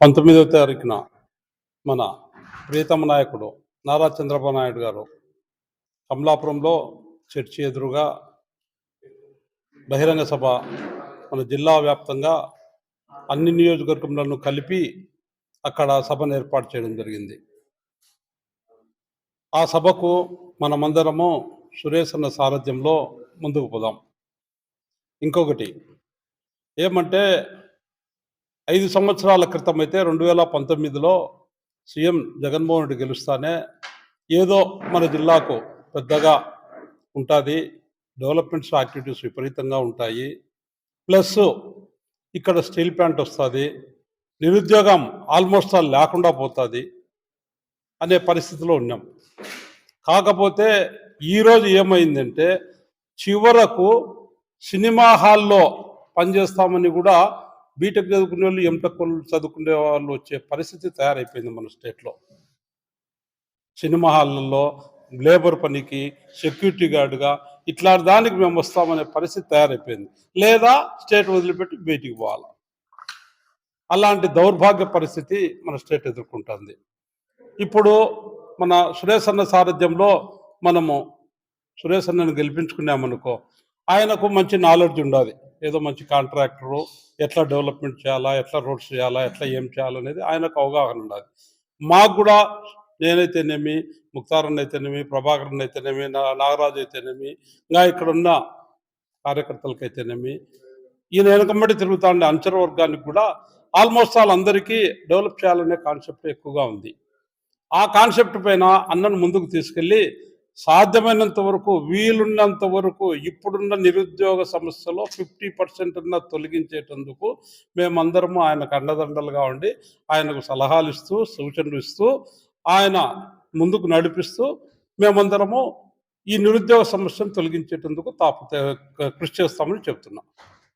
పంతొమ్మిదవ తారీఖున మన ప్రియతమ నాయకుడు నారా చంద్రబాబు నాయుడు గారు కమలాపురంలో చర్చి ఎదురుగా బహిరంగ సభ మన జిల్లా వ్యాప్తంగా అన్ని నియోజకవర్గములను కలిపి అక్కడ సభను ఏర్పాటు చేయడం జరిగింది. ఆ సభకు మనమందరము సురేష్ అన్న సారథ్యంలో ముందుకు పోదాం. ఇంకొకటి ఏమంటే ఐదు సంవత్సరాల క్రితం అయితే రెండు వేల పంతొమ్మిదిలో సీఎం జగన్మోహన్ రెడ్డి గెలుస్తానే ఏదో మన జిల్లాకు పెద్దగా ఉంటుంది. డెవలప్మెంట్స్ యాక్టివిటీస్ విపరీతంగా ఉంటాయి. ప్లస్ ఇక్కడ స్టీల్ ప్లాంట్ వస్తుంది. నిరుద్యోగం ఆల్మోస్ట్ ఆల్ లేకుండా పోతుంది అనే పరిస్థితిలో ఉన్నాం. కాకపోతే ఈరోజు ఏమైందంటే చివరకు సినిమా హాల్లో పనిచేస్తామని కూడా బీటెక్ చదువుకునే వాళ్ళు ఎంటెక్ వాళ్ళు చదువుకునే వాళ్ళు వచ్చే పరిస్థితి తయారైపోయింది మన స్టేట్లో. సినిమా హాళ్ళల్లో లేబర్ పనికి సెక్యూరిటీ గార్డుగా ఇట్లా దానికి మేము వస్తామనే పరిస్థితి తయారైపోయింది. లేదా స్టేట్ వదిలిపెట్టి బయటికి పోవాలి? అలాంటి దౌర్భాగ్య పరిస్థితి మన స్టేట్ ఎదుర్కొంటుంది. ఇప్పుడు మన సురేష్ అన్న సారథ్యంలో మనము సురేష్ అన్నను గెలిపించుకున్నామనుకో ఆయనకు మంచి నాలెడ్జ్ ఉండాలి. ఏదో మంచి కాంట్రాక్టరు ఎట్లా డెవలప్మెంట్ చేయాలా ఎట్లా రోడ్స్ చేయాలా ఎట్లా ఏం చేయాలనేది ఆయనకు అవగాహన ఉండాలి. మాకు కూడా నేనైతేనేమి ముక్తారన్ అయితేనేమి ప్రభాకరన్ అయితేనేమి నా- నాగరాజు అయితేనేమి ఇంకా ఇక్కడ ఉన్న కార్యకర్తలకైతేనేమి ఈయన వెనకమ్మటి తిరుగుతా ఉండే అంచర వర్గానికి కూడా ఆల్మోస్ట్ ఆల్ అందరికీ డెవలప్ చేయాలనే కాన్సెప్ట్ ఎక్కువగా ఉంది. ఆ కాన్సెప్ట్ పైన అన్నను ముందుకు తీసుకెళ్ళి సాధ్యమైనంత వరకు వీలున్నంత వరకు ఇప్పుడున్న నిరుద్యోగ సమస్యలో ఫిఫ్టీ పర్సెంట్ ఉన్న తొలగించేటందుకు మేమందరము ఆయనకు అండదండలుగా ఉండి ఆయనకు సలహాలు ఇస్తూ సూచనలు ఇస్తూ ఆయన ముందుకు నడిపిస్తూ మేమందరము ఈ నిరుద్యోగ సమస్యను తొలగించేటందుకు తాపు కృషి చేస్తామని చెప్తున్నాం.